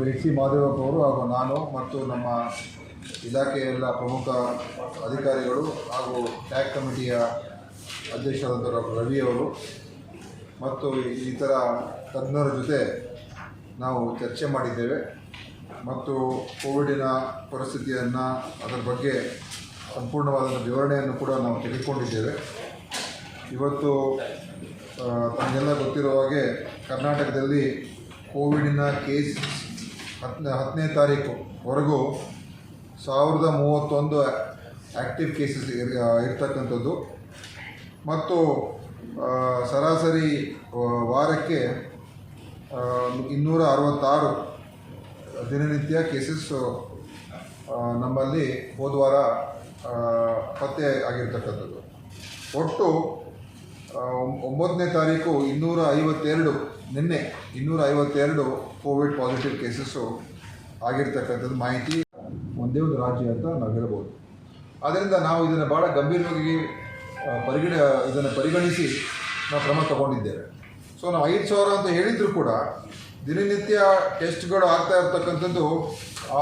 Doctor H C Madevappa ಅವರು ಹಾಗೂ ನಾನು ಮತ್ತು ನಮ್ಮ ಇಲಾಖೆಯ ಎಲ್ಲ ಪ್ರಮುಖ ಅಧಿಕಾರಿಗಳು ಹಾಗೂ ಟ್ಯಾಕ್ ಕಮಿಟಿಯ ಅಧ್ಯಕ್ಷರಾದಂಥ ಡಾಕ್ಟರ್ ರವಿ ಅವರು ಮತ್ತು ಇತರ ತಜ್ಞರ ಜೊತೆ ನಾವು ಚರ್ಚೆ ಮಾಡಿದ್ದೇವೆ ಮತ್ತು ಕೋವಿಡಿನ ಪರಿಸ್ಥಿತಿಯನ್ನು ಅದರ ಬಗ್ಗೆ ಸಂಪೂರ್ಣವಾದ ವಿವರಣೆಯನ್ನು ಕೂಡ ನಾವು ತೆಗೆದುಕೊಂಡಿದ್ದೇವೆ. ಇವತ್ತು ತಮಗೆಲ್ಲ ಗೊತ್ತಿರುವ ಹಾಗೆ ಕರ್ನಾಟಕದಲ್ಲಿ ಕೋವಿಡಿನ ಕೇಸ್ ಹತ್ತನೇ ಹತ್ತನೇ ತಾರೀಕು ವರೆಗೂ ಸಾವಿರದ ಮೂವತ್ತೊಂದು ಆ್ಯಕ್ಟಿವ್ ಕೇಸಸ್ ಇರ್ ಇರ್ತಕ್ಕಂಥದ್ದು. ಮತ್ತು ಸರಾಸರಿ ವಾರಕ್ಕೆ ಇನ್ನೂರ ಅರವತ್ತಾರು ದಿನನಿತ್ಯ ಕೇಸಸ್ಸು ನಮ್ಮಲ್ಲಿ ಹೋದ ವಾರ ಪತ್ತೆ ಆಗಿರ್ತಕ್ಕಂಥದ್ದು. ಒಟ್ಟು ಒಂಬತ್ತನೇ ತಾರೀಕು ಇನ್ನೂರ ಐವತ್ತೆರಡು ನಿನ್ನೆ ಇನ್ನೂರ ಐವತ್ತೆರಡು ಕೋವಿಡ್ ಪಾಸಿಟಿವ್ ಕೇಸಸ್ಸು ಆಗಿರ್ತಕ್ಕಂಥದ್ದು ಮಾಹಿತಿ ಒಂದೇ ಒಂದು ರಾಜ್ಯ ಅಂತ ನಾವು ಹೇಳ್ಬೋದು. ಆದ್ದರಿಂದ ನಾವು ಇದನ್ನು ಭಾಳ ಗಂಭೀರವಾಗಿ ಪರಿಗಣ, ಇದನ್ನು ಪರಿಗಣಿಸಿ ನಾವು ಕ್ರಮ ತಗೊಂಡಿದ್ದೇವೆ. ಸೊ ನಾವು ಐದು ಸಾವಿರ ಅಂತ ಹೇಳಿದರೂ ಕೂಡ ದಿನನಿತ್ಯ ಟೆಸ್ಟ್ಗಳು ಆಗ್ತಾ ಇರ್ತಕ್ಕಂಥದ್ದು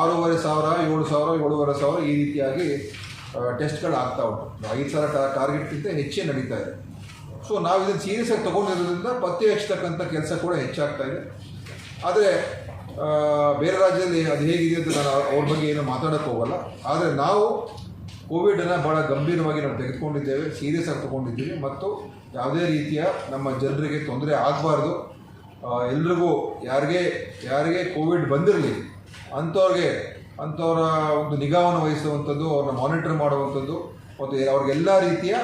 ಆರೂವರೆ ಸಾವಿರ, ಏಳು ಸಾವಿರ, ಏಳುವರೆ ಸಾವಿರ ಈ ರೀತಿಯಾಗಿ ಟೆಸ್ಟ್ಗಳು ಆಗ್ತಾ ಉಂಟು. ಐದು ಸಾವಿರ ಟಾರ್ಗೆಟ್ಗಿಂತ ಹೆಚ್ಚೇ ನಡೀತಾ ಇದೆ. ಸೊ ನಾವು ಇದನ್ನು ಸೀರಿಯಸ್ ಆಗಿ ತೊಗೊಂಡಿರೋದ್ರಿಂದ ಪತ್ತೆ ಹಚ್ಚತಕ್ಕಂಥ ಕೆಲಸ ಕೂಡ ಹೆಚ್ಚಾಗ್ತಾ ಇದೆ. ಆದರೆ ಬೇರೆ ರಾಜ್ಯದಲ್ಲಿ ಅದು ಹೇಗಿದೆ ಅಂತ ನಾನು ಅವ್ರ ಬಗ್ಗೆ ಏನು ಮಾತಾಡೋಕ್ಕೆ ಹೋಗಲ್ಲ. ಆದರೆ ನಾವು ಕೋವಿಡನ್ನು ಭಾಳ ಗಂಭೀರವಾಗಿ ನಾವು ತೆಗೆದುಕೊಂಡಿದ್ದೇವೆ ಸೀರಿಯಸ್ ಆಗಿ ತೊಗೊಂಡಿದ್ದೀವಿ. ಮತ್ತು ಯಾವುದೇ ರೀತಿಯ ನಮ್ಮ ಜನರಿಗೆ ತೊಂದರೆ ಆಗಬಾರ್ದು. ಎಲ್ರಿಗೂ ಯಾರಿಗೆ ಯಾರಿಗೆ ಕೋವಿಡ್ ಬಂದಿರಲಿ, ಅಂಥವ್ರಿಗೆ, ಅಂಥವರ ಒಂದು ನಿಗಾವನ್ನು ವಹಿಸುವಂಥದ್ದು, ಅವ್ರನ್ನ ಮಾನಿಟರ್ ಮಾಡುವಂಥದ್ದು, ಮತ್ತು ಅವ್ರಿಗೆಲ್ಲ ರೀತಿಯ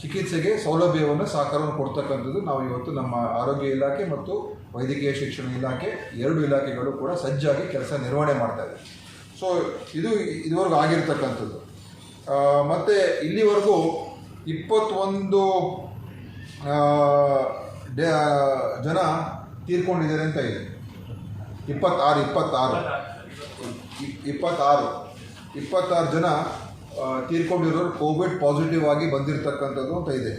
ಚಿಕಿತ್ಸೆಗೆ ಸೌಲಭ್ಯವನ್ನು ಸಹಕಾರವನ್ನು ಕೊಡ್ತಕ್ಕಂಥದ್ದು ನಾವು ಇವತ್ತು ನಮ್ಮ ಆರೋಗ್ಯ ಇಲಾಖೆ ಮತ್ತು ವೈದ್ಯಕೀಯ ಶಿಕ್ಷಣ ಇಲಾಖೆ ಎರಡು ಇಲಾಖೆಗಳು ಕೂಡ ಸಜ್ಜಾಗಿ ಕೆಲಸ ನಿರ್ವಹಣೆ ಮಾಡ್ತಾ ಇದೆ. ಸೊ ಇದು ಇದುವರೆಗೂ ಆಗಿರ್ತಕ್ಕಂಥದ್ದು. ಮತ್ತು ಇಲ್ಲಿವರೆಗೂ ಇಪ್ಪತ್ತೊಂದು ಜನ ತೀರ್ಕೊಂಡಿದ್ದಾರೆ ಅಂತ ಇದೆ. ಇಪ್ಪತ್ತಾರು ಇಪ್ಪತ್ತಾರು. ಇಪ್ಪತ್ತಾರು ಇಪ್ಪತ್ತಾರು ಜನ ತೀರ್ಕೊಂಡಿರೋರು ಕೋವಿಡ್ ಪಾಸಿಟಿವ್ ಆಗಿ ಬಂದಿರತಕ್ಕಂಥದ್ದು ಅಂತ ಇದೆ.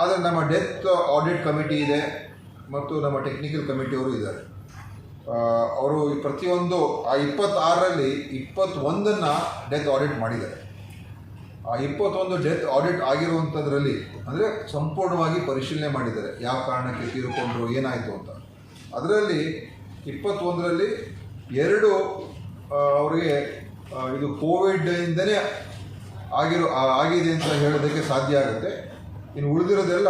ಆದರೆ ನಮ್ಮ ಡೆತ್ ಆಡಿಟ್ ಕಮಿಟಿ ಇದೆ ಮತ್ತು ನಮ್ಮ ಟೆಕ್ನಿಕಲ್ ಕಮಿಟಿಯವರು ಇದ್ದಾರೆ. ಅವರು ಪ್ರತಿಯೊಂದು, ಆ ಇಪ್ಪತ್ತಾರರಲ್ಲಿ ಇಪ್ಪತ್ತೊಂದನ್ನು ಡೆತ್ ಆಡಿಟ್ ಮಾಡಿದ್ದಾರೆ. ಆ ಇಪ್ಪತ್ತೊಂದು ಡೆತ್ ಆಡಿಟ್ ಆಗಿರುವಂಥದ್ರಲ್ಲಿ ಅಂದರೆ ಸಂಪೂರ್ಣವಾಗಿ ಪರಿಶೀಲನೆ ಮಾಡಿದ್ದಾರೆ. ಯಾವ ಕಾರಣಕ್ಕೆ ತೀರ್ಕೊಂಡ್ರು, ಏನಾಯಿತು ಅಂತ. ಅದರಲ್ಲಿ ಇಪ್ಪತ್ತೊಂದರಲ್ಲಿ ಎರಡು ಅವರಿಗೆ ಆ, ಕೋವಿಡ್ ಇಂದನೇ ಆಗಿರೋ ಆಗಿದೆ ಅಂತ ಹೇಳೋದಕ್ಕೆ ಸಾಧ್ಯ ಆಗುತ್ತೆ. ಇನ್ನು ಉಳಿದಿರೋದೆಲ್ಲ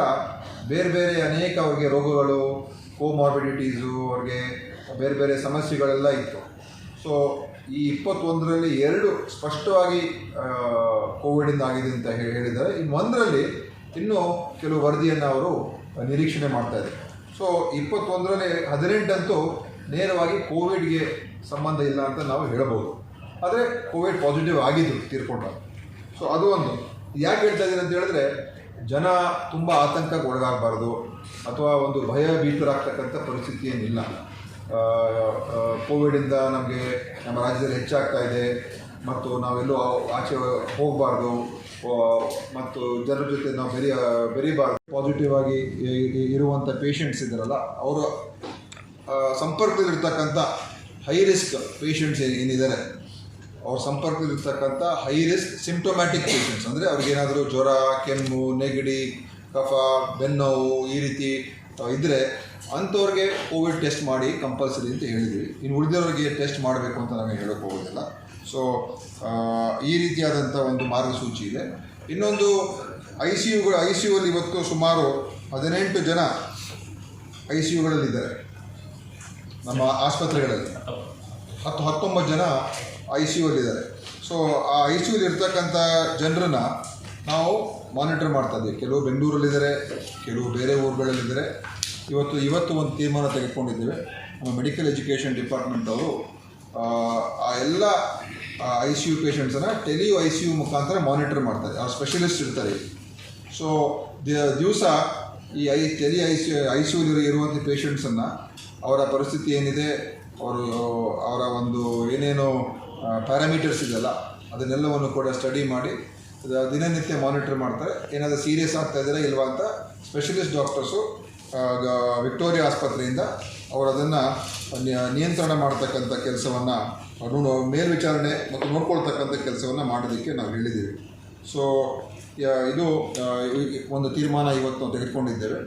ಬೇರೆ ಬೇರೆ ಅನೇಕ ಅವ್ರಿಗೆ ರೋಗಗಳು ಕೋಮಾರ್ಬಿಡಿಟೀಸು ಅವ್ರಿಗೆ ಬೇರೆ ಬೇರೆ ಸಮಸ್ಯೆಗಳೆಲ್ಲ ಇತ್ತು. ಸೊ ಈ ಇಪ್ಪತ್ತೊಂದರಲ್ಲಿ ಎರಡು ಸ್ಪಷ್ಟವಾಗಿ ಕೋವಿಡಿಂದ ಆಗಿದೆ ಅಂತ ಹೇಳಿ ಹೇಳಿದ್ದಾರೆ. ಇನ್ನು ಒಂದರಲ್ಲಿ ಇನ್ನೂ ಕೆಲವು ವರದಿಯನ್ನು ಅವರು ನಿರೀಕ್ಷಣೆ ಮಾಡ್ತಾ ಇದ್ದಾರೆ. ಸೊ ಇಪ್ಪತ್ತೊಂದರಲ್ಲಿ ಹದಿನೆಂಟಂತೂ ನೇರವಾಗಿ ಕೋವಿಡ್ಗೆ ಸಂಬಂಧ ಇಲ್ಲ ಅಂತ ನಾವು ಹೇಳಬಹುದು. ಆದರೆ ಕೋವಿಡ್ ಪಾಸಿಟಿವ್ ಆಗಿದ್ದು ತೀರ್ಕೊಂಡ. ಸೊ ಅದು ಒಂದು. ಯಾಕೆ ಹೇಳ್ತಾ ಇದ್ದೀನಿ ಅಂತ ಹೇಳಿದ್ರೆ, ಜನ ತುಂಬ ಆತಂಕಕ್ಕೆ ಒಳಗಾಗಬಾರ್ದು ಅಥವಾ ಒಂದು ಭಯ ಭೀತರಾಗ್ತಕ್ಕಂಥ ಪರಿಸ್ಥಿತಿ ಏನಿಲ್ಲ. ಕೋವಿಡಿಂದ ನಮಗೆ ನಮ್ಮ ರಾಜ್ಯದಲ್ಲಿ ಹೆಚ್ಚಾಗ್ತಾ ಇದೆ. ಮತ್ತು ನಾವೆಲ್ಲೂ ಆಚೆ ಹೋಗಬಾರ್ದು. ಮತ್ತು ಜನರ ಜೊತೆ ನಾವು ಬೆರಿ, ಬೆರಿಬಾರ್ದು. ಪಾಸಿಟಿವ್ ಆಗಿ ಇರುವಂಥ ಪೇಷಂಟ್ಸ್ ಇದ್ದಾರಲ್ಲ, ಅವರು ಸಂಪರ್ಕದಲ್ಲಿರ್ತಕ್ಕಂಥ ಹೈ ರಿಸ್ಕ್ ಪೇಷಂಟ್ಸ್ ಏನಿದ್ದಾರೆ. ಅವ್ರ ಸಂಪರ್ಕದಲ್ಲಿರ್ತಕ್ಕಂಥ ಹೈ ರಿಸ್ಕ್ ಸಿಂಪ್ಟೊಮ್ಯಾಟಿಕ್ ಪೇಷಂಟ್ಸ್ ಅಂದರೆ ಅವ್ರಿಗೇನಾದರೂ ಜ್ವರ, ಕೆಮ್ಮು, ನೆಗಡಿ, ಕಫ, ಬೆನ್ನೋವು ಈ ರೀತಿ ಇದ್ದರೆ ಅಂಥವ್ರಿಗೆ ಕೋವಿಡ್ ಟೆಸ್ಟ್ ಮಾಡಿ ಕಂಪಲ್ಸರಿ ಅಂತ ಹೇಳಿದ್ವಿ. ಇನ್ನು ಉಳಿದಿರೋರಿಗೆ ಟೆಸ್ಟ್ ಮಾಡಬೇಕು ಅಂತ ನಮಗೆ ಹೇಳೋಕ್ಕೆ ಹೋಗೋದಿಲ್ಲ. ಸೊ ಈ ರೀತಿಯಾದಂಥ ಒಂದು ಮಾರ್ಗಸೂಚಿ ಇದೆ. ಇನ್ನೊಂದು ಐ ಸಿ ಯುಗಳು ಐ ಸಿ ಯುವಲ್ಲಿ ಇವತ್ತು ಸುಮಾರು ಹದಿನೆಂಟು ಜನ ಐ ಸಿ ಯುಗಳಲ್ಲಿದ್ದಾರೆ ನಮ್ಮ ಆಸ್ಪತ್ರೆಗಳಲ್ಲಿ. ಹತ್ತು, ಹತ್ತೊಂಬತ್ತು ಜನ ಐ ಸಿ ಯುವಲ್ಲಿದ್ದಾರೆ ಸೊ ಆ ಐ ಸಿ ಯುಲಿ ಇರ್ತಕ್ಕಂಥ ಜನರನ್ನ ನಾವು ಮಾನಿಟರ್ ಮಾಡ್ತಾ ಇದ್ದೀವಿ. ಕೆಲವು ಬೆಂಗಳೂರಲ್ಲಿದ್ದಾರೆ ಕೆಲವು ಬೇರೆ ಊರುಗಳಲ್ಲಿದ್ದಾರೆ ಇವತ್ತು ಇವತ್ತು ಒಂದು ತೀರ್ಮಾನ ತೆಗೆದುಕೊಂಡಿದ್ದೇವೆ. ನಮ್ಮ ಮೆಡಿಕಲ್ ಎಜುಕೇಷನ್ ಡಿಪಾರ್ಟ್ಮೆಂಟ್ ಅವರು ಆ, ಎಲ್ಲ ಐ ಸಿ ಯು ಪೇಷಂಟ್ಸನ್ನು ಟೆಲಿ ಐ ಸಿ ಯು ಮುಖಾಂತರ ಮಾನಿಟರ್ ಮಾಡ್ತಾರೆ ಅವ್ರು ಸ್ಪೆಷಲಿಸ್ಟ್ ಇರ್ತಾರೆ ಸೊ ದಿವಸ ಈ I tele I C I C U ಇರುವಂಥ ಪೇಷಂಟ್ಸನ್ನು ಅವರ ಪರಿಸ್ಥಿತಿ ಏನಿದೆ ಅವರು ಅವರ ಒಂದು ಏನೇನು ಪ್ಯಾರಾಮೀಟರ್ಸ್ ಇದೆಯಲ್ಲ, ಅದನ್ನೆಲ್ಲವನ್ನು ಕೂಡ ಸ್ಟಡಿ ಮಾಡಿ ದಿನನಿತ್ಯ ಮಾನಿಟರ್ ಮಾಡ್ತಾರೆ. ಏನಾದರೂ ಸೀರಿಯಸ್ ಆಗ್ತಾ ಇದ್ದಾರೆ ಇಲ್ವಾ ಅಂತ ಸ್ಪೆಷಲಿಸ್ಟ್ ಡಾಕ್ಟರ್ಸು ವಿಕ್ಟೋರಿಯಾ ಆಸ್ಪತ್ರೆಯಿಂದ ಅವರು ಅದನ್ನು ನಿಯಂತ್ರಣ ಮಾಡ್ತಕ್ಕಂಥ ಕೆಲಸವನ್ನು ಮೇಲ್ವಿಚಾರಣೆ ಮತ್ತು ನೋಡ್ಕೊಳ್ತಕ್ಕಂಥ ಕೆಲಸವನ್ನು ಮಾಡೋದಕ್ಕೆ ನಾವು ಹೇಳಿದ್ದೀವಿ. ಸೊ ಇದು ಒಂದು ತೀರ್ಮಾನ ಇವತ್ತು ಅಂತ ತೆಗೆದುಕೊಂಡಿದ್ದೇವೆ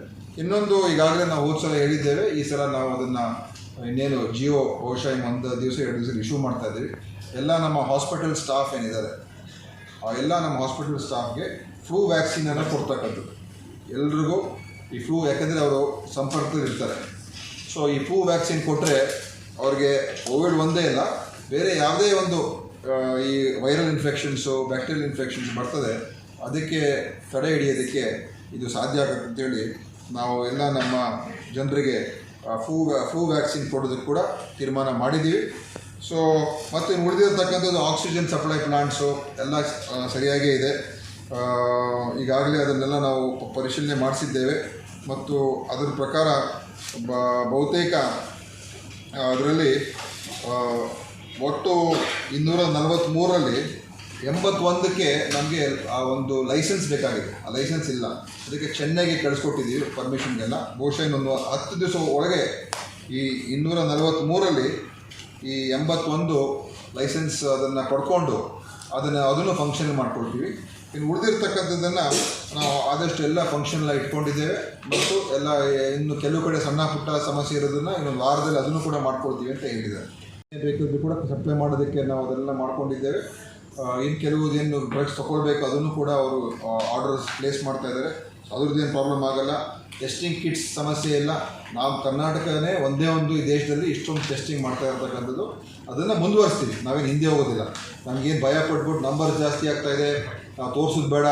ಇನ್ನೊಂದು ಈಗಾಗಲೇ ನಾವು ಹೋದ ಸಲ ಹೇಳಿದ್ದೇವೆ, ಈ ಸಲ ನಾವು ಅದನ್ನು ಇನ್ನೇನು ಜಿಯೋ ಬಹುಶಃ ಒಂದು ದಿವಸ, ಎರಡು ದಿವಸ ಇಶ್ಯೂ ಮಾಡ್ತಾ ಇದ್ದೀವಿ. ಎಲ್ಲ ನಮ್ಮ ಹಾಸ್ಪಿಟಲ್ ಸ್ಟಾಫ್ ಏನಿದ್ದಾರೆ, ಆ ಎಲ್ಲ ನಮ್ಮ ಹಾಸ್ಪಿಟಲ್ ಸ್ಟಾಫ್ಗೆ ಫ್ಲೂ ವ್ಯಾಕ್ಸಿನನ್ನು ಕೊಡ್ತಕ್ಕಂಥದ್ದು ಎಲ್ರಿಗೂ ಈ ಫ್ಲೂ ಯಾಕಂದರೆ ಅವರು ಸಂಪರ್ಕದಲ್ಲಿ ಇರ್ತಾರೆ. ಸೊ ಈ ಫ್ಲೂ ವ್ಯಾಕ್ಸಿನ್ ಕೊಟ್ಟರೆ ಅವ್ರಿಗೆ ಕೋವಿಡ್ ಒಂದೇ ಇಲ್ಲ, ಬೇರೆ ಯಾವುದೇ ಒಂದು ಈ ವೈರಲ್ ಇನ್ಫೆಕ್ಷನ್ಸು ಬ್ಯಾಕ್ಟೀರಿಯಲ್ ಇನ್ಫೆಕ್ಷನ್ಸ್ ಬರ್ತದೆ, ಅದಕ್ಕೆ ತಡೆ ಹಿಡಿಯೋದಕ್ಕೆ ಇದು ಸಾಧ್ಯ ಆಗುತ್ತೆ ಅಂತೇಳಿ ನಾವು ಎಲ್ಲ ನಮ್ಮ ಜನರಿಗೆ ಫ್ಲೂ ಫ್ಲೂ ವ್ಯಾಕ್ಸಿನ್ ಕೊಡೋದಕ್ಕೆ ಕೂಡ ತೀರ್ಮಾನ ಮಾಡಿದ್ದೀವಿ. ಸೊ ಮತ್ತು ಉಳಿದಿರತಕ್ಕಂಥದ್ದು ಆಕ್ಸಿಜನ್ ಸಪ್ಲೈ ಪ್ಲಾಂಟ್ಸು ಎಲ್ಲ ಸರಿಯಾಗೇ ಇದೆ. ಈಗಾಗಲೇ ಅದನ್ನೆಲ್ಲ ನಾವು ಪರಿಶೀಲನೆ ಮಾಡಿಸಿದ್ದೇವೆ. ಮತ್ತು ಅದರ ಪ್ರಕಾರ ಬಹುತೇಕ ಅದರಲ್ಲಿ ಒಟ್ಟು ಇನ್ನೂರ ನಲವತ್ತ್ಮೂರರಲ್ಲಿ ಎಂಬತ್ತೊಂದಕ್ಕೆ ನಮಗೆ ಆ ಒಂದು ಲೈಸೆನ್ಸ್ ಬೇಕಾಗಿದೆ. ಆ ಲೈಸೆನ್ಸ್ ಇಲ್ಲ. ಅದಕ್ಕೆ ಚೆನ್ನೈಗೆ ಕಳಿಸ್ಕೊಟ್ಟಿದ್ದೀವಿ ಪರ್ಮಿಷನ್ಗೆಲ್ಲ ಬಹುಶಃ ಇನ್ನೊಂದು ಹತ್ತು ದಿವಸ ಒಳಗೆ ಈ ಇನ್ನೂರ ನಲವತ್ತ್ಮೂರಲ್ಲಿ ಈ ಎಂಬತ್ತೊಂದು ಲೈಸೆನ್ಸ್ ಅದನ್ನು ಪಡ್ಕೊಂಡು ಅದನ್ನು ಅದನ್ನು ಫಂಕ್ಷನ್ ಮಾಡ್ಕೊಳ್ತೀವಿ. ಇನ್ನು ಉಳಿದಿರ್ತಕ್ಕಂಥದ್ದನ್ನು ನಾವು ಆದಷ್ಟು ಎಲ್ಲ ಫಂಕ್ಷನ್ ಎಲ್ಲ ಇಟ್ಕೊಂಡಿದ್ದೇವೆ. ಮತ್ತು ಎಲ್ಲ ಇನ್ನು ಕೆಲವು ಕಡೆ ಸಣ್ಣ ಪುಟ್ಟ ಸಮಸ್ಯೆ ಇರೋದನ್ನು ಇನ್ನು ವಾರದಲ್ಲಿ ಅದನ್ನು ಕೂಡ ಮಾಡ್ಕೊಳ್ತೀವಿ ಅಂತ ಹೇಳಿದ್ದಾರೆ. ಬೇಕಿದ್ದು ಕೂಡ ಸಪ್ಲೈ ಮಾಡೋದಕ್ಕೆ ನಾವು ಅದೆಲ್ಲ ಮಾಡ್ಕೊಂಡಿದ್ದೇವೆ. ಇನ್ನು ಕೆಲವುದೇನು ಡ್ರಗ್ಸ್ ತೊಗೊಳ್ಬೇಕು ಅದನ್ನು ಕೂಡ ಅವರು ಆರ್ಡರ್ಸ್ ಪ್ಲೇಸ್ ಮಾಡ್ತಾ ಇದ್ದಾರೆ. ಅದ್ರದ್ದೇನು ಪ್ರಾಬ್ಲಮ್ ಆಗಲ್ಲ. ಟೆಸ್ಟಿಂಗ್ ಕಿಟ್ಸ್ ಸಮಸ್ಯೆ ಇಲ್ಲ. ನಾವು ಕರ್ನಾಟಕನೇ ಒಂದೇ ಒಂದು ಈ ದೇಶದಲ್ಲಿ ಇಷ್ಟೊಂದು ಟೆಸ್ಟಿಂಗ್ ಮಾಡ್ತಾ ಇರ್ತಕ್ಕಂಥದ್ದು. ಅದನ್ನು ಮುಂದುವರಿಸ್ತೀವಿ. ನಾವೇನು ಹಿಂದೆ ಹೋಗೋದಿಲ್ಲ. ನಮಗೇನು ಭಯ ಪಟ್ಬಿಟ್ಟು ನಂಬರ್ ಜಾಸ್ತಿ ಆಗ್ತಾ ಇದೆ. ನಾವು ತೋರಿಸೋದು ಬೇಡ.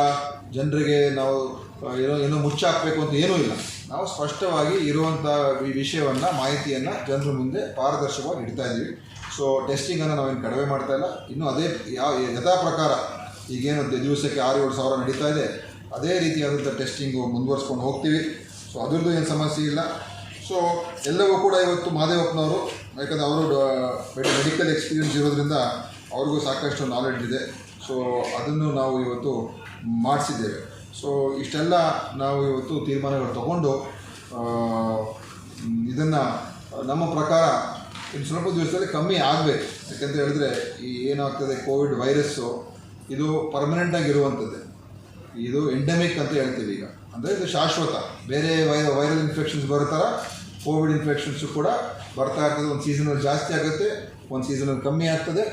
ಜನರಿಗೆ ನಾವು ಏನೋ ಏನೋ ಮುಚ್ಚಾಕಬೇಕು ಅಂತ ಏನೂ ಇಲ್ಲ. ನಾವು ಸ್ಪಷ್ಟವಾಗಿ ಇರುವಂಥ ಈ ವಿಷಯವನ್ನು, ಮಾಹಿತಿಯನ್ನು ಜನರ ಮುಂದೆ ಪಾರದರ್ಶಕವಾಗಿ ಇಡ್ತಾ ಇದ್ದೀವಿ. ಸೊ ಟೆಸ್ಟಿಂಗನ್ನು ನಾವೇನು ಕಡಿಮೆ ಮಾಡ್ತಾ ಇಲ್ಲ. ಇನ್ನೂ ಅದೇ ಯಾವ ಯಥಾ ಪ್ರಕಾರ ಈಗೇನು ದಿವಸಕ್ಕೆ ಆರು ಏಳು ಸಾವಿರ ನಡೀತಾ ಇದೆ, ಅದೇ ರೀತಿಯಾದಂಥ ಟೆಸ್ಟಿಂಗು ಮುಂದುವರ್ಸ್ಕೊಂಡು ಹೋಗ್ತೀವಿ. ಸೊ ಅದರದ್ದು ಏನು ಸಮಸ್ಯೆ ಇಲ್ಲ. ಸೊ ಎಲ್ಲವೂ ಕೂಡ ಇವತ್ತು ಮಹಾದೇವಪ್ಪನವರು ಯಾಕಂದರೆ ಅವರು ಮೆಡಿಕಲ್ ಎಕ್ಸ್ಪೀರಿಯನ್ಸ್ ಇರೋದ್ರಿಂದ ಅವ್ರಿಗೂ ಸಾಕಷ್ಟು ನಾಲೆಡ್ಜ್ ಇದೆ. ಸೊ ಅದನ್ನು ನಾವು ಇವತ್ತು ಮಾಡಿಸಿದ್ದೇವೆ. ಸೊ ಇಷ್ಟೆಲ್ಲ ನಾವು ಇವತ್ತು ತೀರ್ಮಾನಗಳು ತಗೊಂಡು ಇದನ್ನು ನಮ್ಮ ಪ್ರಕಾರ ಇನ್ನು ಸ್ವಲ್ಪ ದಿವಸದಲ್ಲಿ ಕಮ್ಮಿ ಆಗಬೇಕು. ಯಾಕಂತ ಹೇಳಿದ್ರೆ ಈ ಏನಾಗ್ತದೆ, ಕೋವಿಡ್ ವೈರಸ್ಸು ಇದು ಪರ್ಮನೆಂಟ್ ಆಗಿರುವಂಥದ್ದು. ಇದು ಎಂಡೆಮಿಕ್ ಅಂತ ಹೇಳ್ತೀವಿ ಈಗ. ಅಂದರೆ ಇದು ಶಾಶ್ವತ. ಬೇರೆ ವೈರ ವೈರಲ್ ಇನ್ಫೆಕ್ಷನ್ಸ್ ಬರೋ ಥರ ಕೋವಿಡ್ ಇನ್ಫೆಕ್ಷನ್ಸು ಕೂಡ ಬರ್ತಾ ಇರ್ತದೆ. ಒಂದು ಸೀಸನಲ್ಲಿ ಜಾಸ್ತಿ ಆಗುತ್ತೆ, ಒಂದು ಸೀಸನಲ್ಲಿ ಕಮ್ಮಿ ಆಗ್ತದೆ.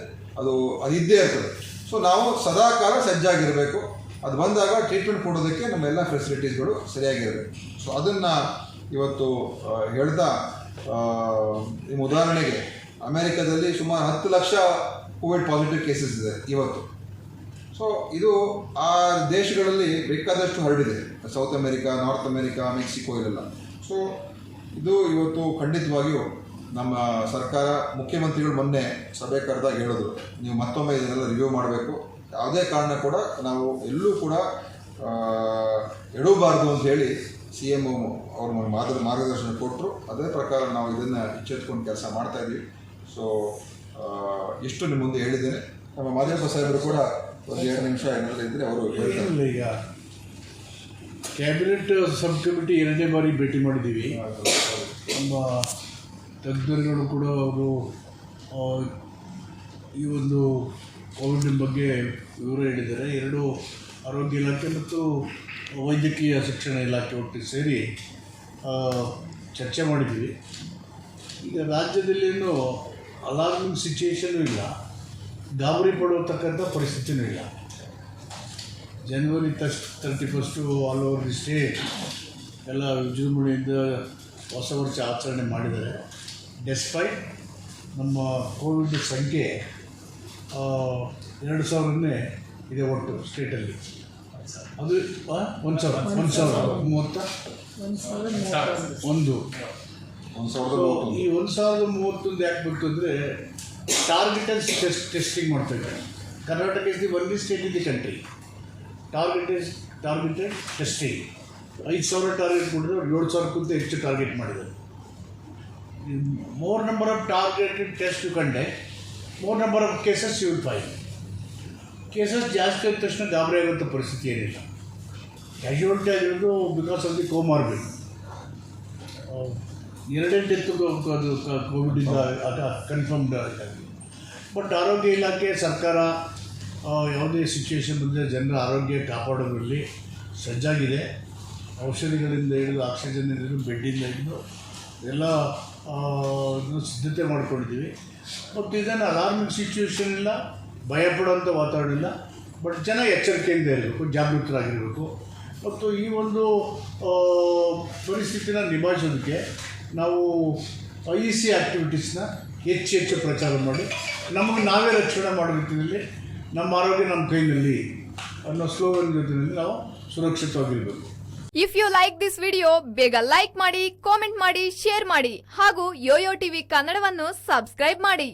ಅದು ಅದಿದ್ದೇ ಇರ್ತದೆ. ಸೊ ನಾವು ಸದಾ ಕಾಲ ಸಜ್ಜಾಗಿರಬೇಕು. ಅದು ಬಂದಾಗ ಟ್ರೀಟ್ಮೆಂಟ್ ಕೊಡೋದಕ್ಕೆ ನಮ್ಮ ಎಲ್ಲ ಫೆಸಿಲಿಟೀಸ್ಗಳು ಸರಿಯಾಗಿರಬೇಕು. ಸೊ ಅದನ್ನು ಇವತ್ತು ಹೇಳ್ತಾ ನಿಮ್ಮ ಉದಾಹರಣೆಗೆ ಅಮೆರಿಕದಲ್ಲಿ ಸುಮಾರು ಹತ್ತು ಲಕ್ಷ ಕೋವಿಡ್ ಪಾಸಿಟಿವ್ ಕೇಸಸ್ ಇದೆ ಇವತ್ತು. ಸೊ ಇದು ಆ ದೇಶಗಳಲ್ಲಿ ಬೇಕಾದಷ್ಟು ಹರಡಿದೆ. South America North America Mexico ಇಲ್ಲೆಲ್ಲ. ಸೊ ಇದು ಇವತ್ತು ಖಂಡಿತವಾಗಿಯೂ ನಮ್ಮ ಸರ್ಕಾರ, ಮುಖ್ಯಮಂತ್ರಿಗಳು ಮೊನ್ನೆ ಸಭೆ ಕರೆದಾಗ ಹೇಳಿದ್ರು. ನೀವು ಮತ್ತೊಮ್ಮೆ ಇದನ್ನೆಲ್ಲ ರಿವ್ಯೂ ಮಾಡಬೇಕು. ಯಾವುದೇ ಕಾರಣ ಕೂಡ ನಾವು ಎಲ್ಲೂ ಕೂಡ ಎಡಬಾರ್ದು ಅಂತ ಹೇಳಿ ಸಿ ಎಂ ಅವರು ಮಾರ್ಗ ಮಾರ್ಗದರ್ಶನ ಕೊಟ್ಟರು ಅದೇ ಪ್ರಕಾರ ನಾವು ಇದನ್ನು ಇಚ್ಚೆತ್ಕೊಂಡು ಕೆಲಸ ಮಾಡ್ತಾ ಇದ್ದೀವಿ ಸೊ ಇಷ್ಟು ನಿಮ್ಮ ಮುಂದೆ ಹೇಳಿದ್ದೇನೆ. ನಮ್ಮ ಮಾದೇವಪ್ಪ ಸಾಹೇಬರು ಕೂಡ ಒಂದು ಎರಡು ನಿಮಿಷ ಏನಾದರೂ ಇದ್ದರೆ ಅವರು ಹೇಳ್ತಾರೆ. ಈಗ ಕ್ಯಾಬಿನೆಟ್ ಸಬ್ ಕಮಿಟಿ ಎರಡನೇ ಬಾರಿ ಭೇಟಿ ಮಾಡಿದ್ದೀವಿ. ನಮ್ಮ ತಜ್ಞರುಗಳು ಕೂಡ ಅವರು ಈ ಒಂದು ಕೋವಿಡ್ ಬಗ್ಗೆ ವಿವರ ಹೇಳಿದ್ದಾರೆ. ಎರಡು ಆರೋಗ್ಯ ಇಲಾಖೆ ಮತ್ತು ವೈದ್ಯಕೀಯ ಶಿಕ್ಷಣ ಇಲಾಖೆ ಒಟ್ಟಿಗೆ ಸೇರಿ ಚರ್ಚೆ ಮಾಡಿದ್ದೀವಿ. ಈಗ ರಾಜ್ಯದಲ್ಲೇನು ಅಲಾರ್ಮಿಂಗ್ ಸಿಚುಯೇಷನ್ ಇಲ್ಲ. ಗಾಬರಿ ಪಡುವತಕ್ಕಂಥ ಪರಿಸ್ಥಿತಿನೂ ಇಲ್ಲ. January ತರ್ಸ್ thirty first all over the state ಎಲ್ಲ ವಿಜೃಂಭಣೆಯಿಂದ ಹೊಸ ವರ್ಷ ಆಚರಣೆ ಮಾಡಿದ್ದಾರೆ. ಡೆಸ್ಪೈಟ್ ನಮ್ಮ ಕೋವಿಡ್ ಸಂಖ್ಯೆ ಎರಡು ಸಾವಿರನೇ ಇದೆ ಒಟ್ಟು ಸ್ಟೇಟಲ್ಲಿ ಅದು ಒಂದು ಸಾವಿರ ಒಂದು ಸಾವಿರ ಮೂವತ್ತ? ಒಂದು. ಒಂದು ಸಾವಿರದ ಈ ಒಂದು ಸಾವಿರದ ಮೂವತ್ತೊಂದು ಯಾಕೆ ಬಂತು ಅಂದರೆ ಟಾರ್ಗೆಟೆಡ್ ಟೆಸ್ಟ್ ಟೆಸ್ಟಿಂಗ್ ಮಾಡ್ತಾ Karnataka is the only state in the country targeted targeted testing ಐದು ಸಾವಿರ ಟಾರ್ಗೆಟ್ ಕೊಟ್ಟರೆ ಏಳು ಸಾವಿರಕ್ಕಿಂತ ಹೆಚ್ಚು ಟಾರ್ಗೆಟ್ ಮಾಡಿದರು. More number of targeted test ಕಂಡೆ conduct more number of cases you will find cases ಜಾಸ್ತಿ ಆದ ತಕ್ಷಣ ಗಾಬರಿ ಆಗುವಂಥ ಪರಿಸ್ಥಿತಿ ಏನಿಲ್ಲ. ಕ್ಯಾಶುಯಾಲಿಟಿ ಆಗಿರೋದು ಬಿಕಾಸ್ ಆಫ್ ದಿ ಕೋಮಾರ್ಬಿಡ್ ಎರಡೇ ಡೆತ್ ಅದು ಕೋವಿಡಿಂದ ಕನ್ಫರ್ಮ್ಡ್ ಆಗಿದೆ ಬಟ್ ಆರೋಗ್ಯ ಇಲಾಖೆ, ಸರ್ಕಾರ ಯಾವುದೇ ಸಿಚುವೇಶನ್ ಬಂದರೆ ಜನರ ಆರೋಗ್ಯ ಕಾಪಾಡೋದ್ರಲ್ಲಿ ಸಜ್ಜಾಗಿದೆ. ಔಷಧಿಗಳಿಂದ ಹಿಡಿದು ಆಕ್ಸಿಜನ್ ಹಿಡಿದು ಬೆಡ್ಡಿಂದ ಹಿಡಿದು ಎಲ್ಲ ಸಿದ್ಧತೆ ಮಾಡ್ಕೊಂಡಿದ್ದೀವಿ. ಮತ್ತು ಇದನ್ನು ಅಲಾರ್ಮಿಂಗ್ ಸಿಚುವೇಶನ್ ಇಲ್ಲ. ಭಯಪಡುವಂಥ ವಾತಾವರಣ ಇಲ್ಲ ಬಟ್ ಜನ ಎಚ್ಚರಿಕೆಯಿಂದ ಇರಬೇಕು, ಜಾಗೃತರಾಗಿರಬೇಕು. ಮತ್ತು ಈ ಒಂದು ಪರಿಸ್ಥಿತಿನ ನಿಭಾಯಿಸೋದಕ್ಕೆ ನಾವು ಐ ಸಿ ಆ್ಯಕ್ಟಿವಿಟೀಸ್ನ ಹೆಚ್ಚು ಹೆಚ್ಚು ಪ್ರಚಾರ ಮಾಡಿ, ನಮಗೆ ನಾವೇ ರಕ್ಷಣೆ ಮಾಡೋ ರೀತಿಯಲ್ಲಿ ನಮ್ಮ ಆರೋಗ್ಯ ನಮ್ಮ ಕೈನಲ್ಲಿ ಅನ್ನೋ ಸ್ಲೋಗನ್ ಜೊತೆಯಲ್ಲಿ ನಾವು ಸುರಕ್ಷಿತವಾಗಿರಬೇಕು. If you like this video ಬೇಗ ಲೈಕ್ ಮಾಡಿ ಕಾಮೆಂಟ್ ಮಾಡಿ ಶೇರ್ ಮಾಡಿ, ಹಾಗೂ ಯೋಯೋ ಟಿವಿ ಕನ್ನಡವನ್ನು ಸಬ್ಸ್ಕ್ರೈಬ್ ಮಾಡಿ.